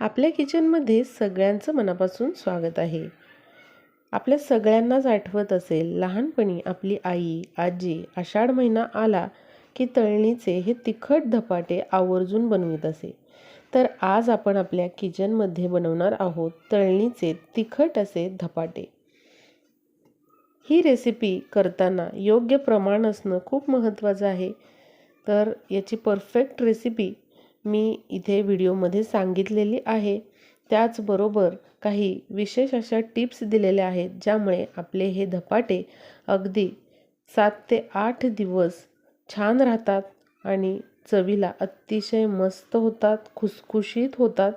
आपल्या किचनमध्ये सगळ्यांचं मनापासून स्वागत आहे. आपल्या सगळ्यांनाच आठवत असेल लहानपणी आपली आई आजी आषाढ महिना आला की तळणीचे हे तिखट धपाटे आवर्जून बनवित असे. तर आज आपण आपल्या किचनमध्ये बनवणार आहोत तळणीचे तिखट असे धपाटे. ही रेसिपी करताना योग्य प्रमाण असणं खूप महत्त्वाचं आहे. तर याची परफेक्ट रेसिपी मी इथे व्हिडिओमध्ये सांगितलेली आहे. त्याचबरोबर काही विशेष अशा टिप्स दिलेल्या आहेत ज्यामुळे आपले हे धपाटे अगदी सात ते आठ दिवस छान राहतात आणि चवीला अतिशय मस्त होतात खुसखुशीत होतात.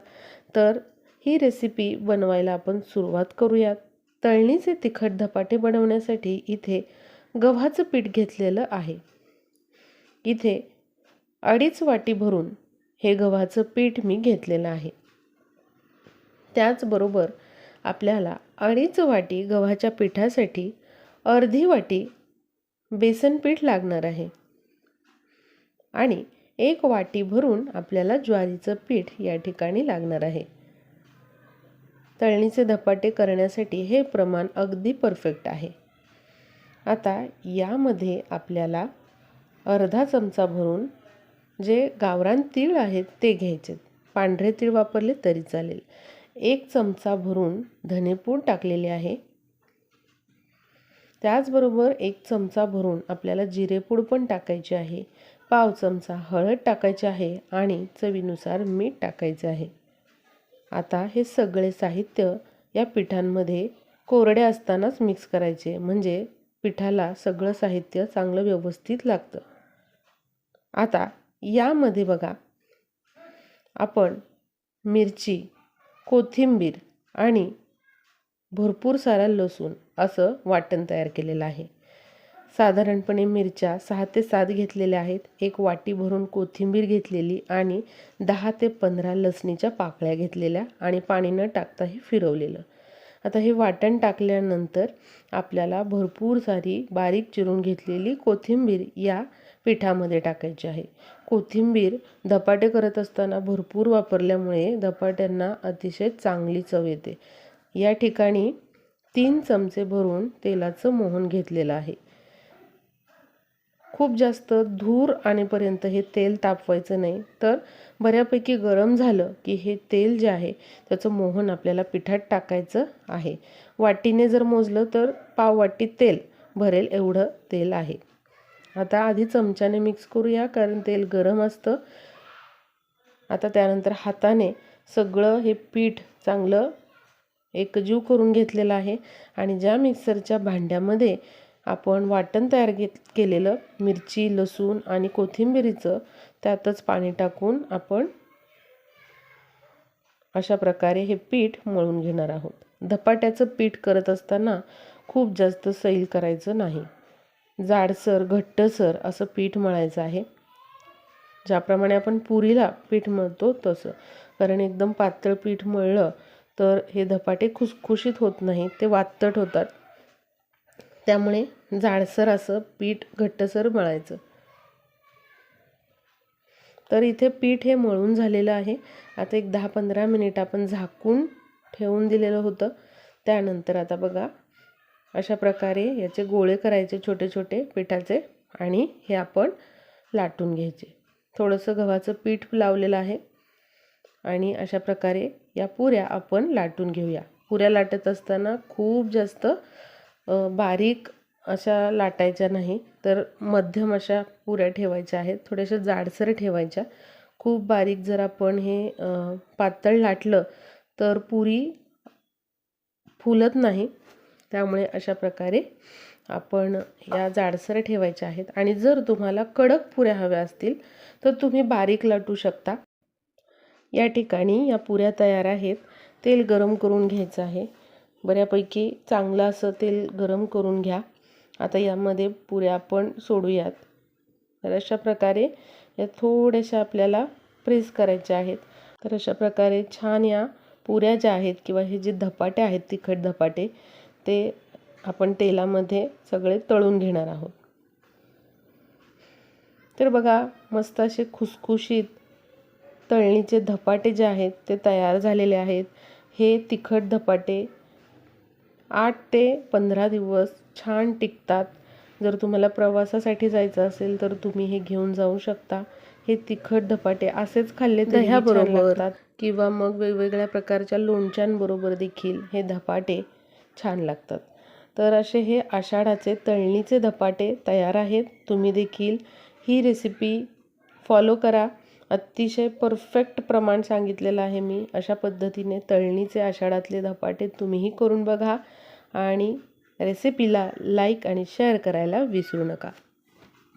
तर ही रेसिपी बनवायला आपण सुरुवात करूयात. तळणीचे तिखट धपाटे बनवण्यासाठी इथे गव्हाचं पीठ घेतलेलं आहे. इथे अडीच वाटी भरून हे गव्हाचं पीठ मी घेतलेलं आहे. त्याचबरोबर आपल्याला अडीच वाटी गव्हाच्या पिठासाठी अर्धी वाटी बेसन पीठ लागणार आहे. आणि एक वाटी भरून आपल्याला ज्वारीचं पीठ या ठिकाणी लागणार आहे. तळणीचे धपाटे करण्यासाठी हे प्रमाण अगदी परफेक्ट आहे. आता यामध्ये आपल्याला अर्धा चमचा भरून जे गावरान तीळ आहेत ते घ्यायचे. पांढरे तीळ वापरले तरी चालेल. एक चमचा भरून धनेपूड टाकलेले आहे. त्याचबरोबर एक चमचा भरून आपल्याला जिरेपूड पण टाकायची आहे. पाव चमचा हळद टाकायची आहे आणि चवीनुसार मीठ टाकायचे आहे. आता हे सगळे साहित्य या पिठांमध्ये कोरडे असतानाच मिक्स करायचे. म्हणजे पिठाला सगळं साहित्य चांगलं व्यवस्थित लागतं. आता यामध्ये बघा आपण मिरची कोथिंबीर आणि भरपूर सारा लसूण असं वाटण तयार केलेलं आहे. साधारणपणे मिरच्या सहा ते सात घेतलेल्या आहेत. एक वाटी भरून कोथिंबीर घेतलेली आणि दहा ते पंधरा लसणीच्या पाकळ्या घेतलेल्या आणि पाणी न टाकता हे फिरवलेलं. आता हे वाटण टाकल्यानंतर आपल्याला भरपूर सारी बारीक चिरून घेतलेली कोथिंबीर या पिठामध्ये टाकायची आहे. कोथिंबीर धपाटे करत असताना भरपूर वापरल्यामुळे धपाट्यांना अतिशय चांगली चव येते. या ठिकाणी तीन चमचे भरून तेलाचं मोहन घेतलेलं आहे. खूप जास्त धूर आणेपर्यंत हे तेल तापवायचं नाही तर बऱ्यापैकी गरम झालं की हे तेल जे आहे त्याचं मोहन आपल्याला पिठात टाकायचं आहे. वाटीने जर मोजलं तर पाव वाटी तेल भरेल एवढं तेल आहे. आता आधी चमच्याने मिक्स करूया कारण तेल गरम असतं. आता त्यानंतर हाताने सगळं हे पीठ चांगलं एकजीव करून घेतलेलं आहे. आणि ज्या मिक्सरच्या भांड्यामध्ये आपण वाटण तयार घेत केलेलं मिरची लसूण आणि कोथिंबिरीचं त्यातच पाणी टाकून आपण अशा प्रकारे हे पीठ मळून घेणार आहोत. धपाट्याचं पीठ करत असताना खूप जास्त सैल करायचं नाही. जाडसर घट्टसर असं पीठ मळायचं आहे. ज्याप्रमाणे आपण पुरीला पीठ मळतो तसं. कारण एकदम पातळ पीठ मळलं तर हे धपाटे खुसखुशीत होत नाही ते वातट होतात. त्यामुळे जाडसर असं पीठ घट्टसर मळायचं. तर इथे पीठ हे मळून झालेलं आहे. आता एक दहा पंधरा मिनिट आपण झाकून ठेवून दिलेलं होतं. त्यानंतर आता बघा अशा प्रकारे याचे गोळे करायचे छोटे छोटे पिठाचे आणि हे आपण लाटून घ्यायचे. थोडंसं गव्हाचं पीठ लावलेलं आहे आणि अशा प्रकारे या पुऱ्या आपण लाटून घेऊया. पुऱ्या लाटत असताना खूप जास्त बारीक अशा लाटायच्या नाही तर मध्यम अशा पुऱ्या ठेवायच्या आहेत. थोड्याशा जाडसर ठेवायच्या. खूप बारीक जर आपण हे पातळ लाटलं तर पुरी फुलत नाही. त्यामुळे अशा प्रकारे आपण या जाडसर ठेवायच्या आहेत. आणि जर तुम्हाला कडक पुऱ्या हव्या असतील तर तुम्ही बारीक लाटू शकता. या ठिकाणी या पुऱ्या तयार आहेत. तेल गरम करून घ्यायचं आहे. बऱ्यापैकी चांगलं असं तेल गरम करून घ्या. आता यामध्ये पुऱ्या आपण सोडूयात. तर अशा प्रकारे या थोड्याशा आपल्याला प्रेस करायच्या आहेत. तर अशा प्रकारे छान या पुऱ्या ज्या आहेत किंवा हे जे धपाटे आहेत तिखट धपाटे ते आपण तेलामध्ये सगळे तळून घेणार आहोत. तर बघा मस्त असे खुसखुशीत तळणीचे धपाटे जे आहेत ते तयार झालेले आहेत. हे तिखट धपाटे आठ ते पंधरा दिवस छान टिकतात. जर तुम्हाला प्रवासासाठी जायचं असेल तर तुम्ही हे घेऊन जाऊ शकता. हे तिखट धपाटे असेच खाल्ले दह्याबरोबर. किंवा मग वेगवेगळ्या प्रकारच्या लोणच्यांबरोबर देखील हे धपाटे छान लागतात. तर असे हे आषाढाचे तळणीचे धपाटे तयार आहेत. तुम्ही देखील ही रेसिपी फॉलो करा. अतिशय परफेक्ट प्रमाण सांगितलेलं आहे मी. अशा पद्धतीने तळणीचे आषाढातले धपाटे तुम्हीही करून बघा आणि रेसिपीला लाईक आणि शेअर करायला विसरू नका.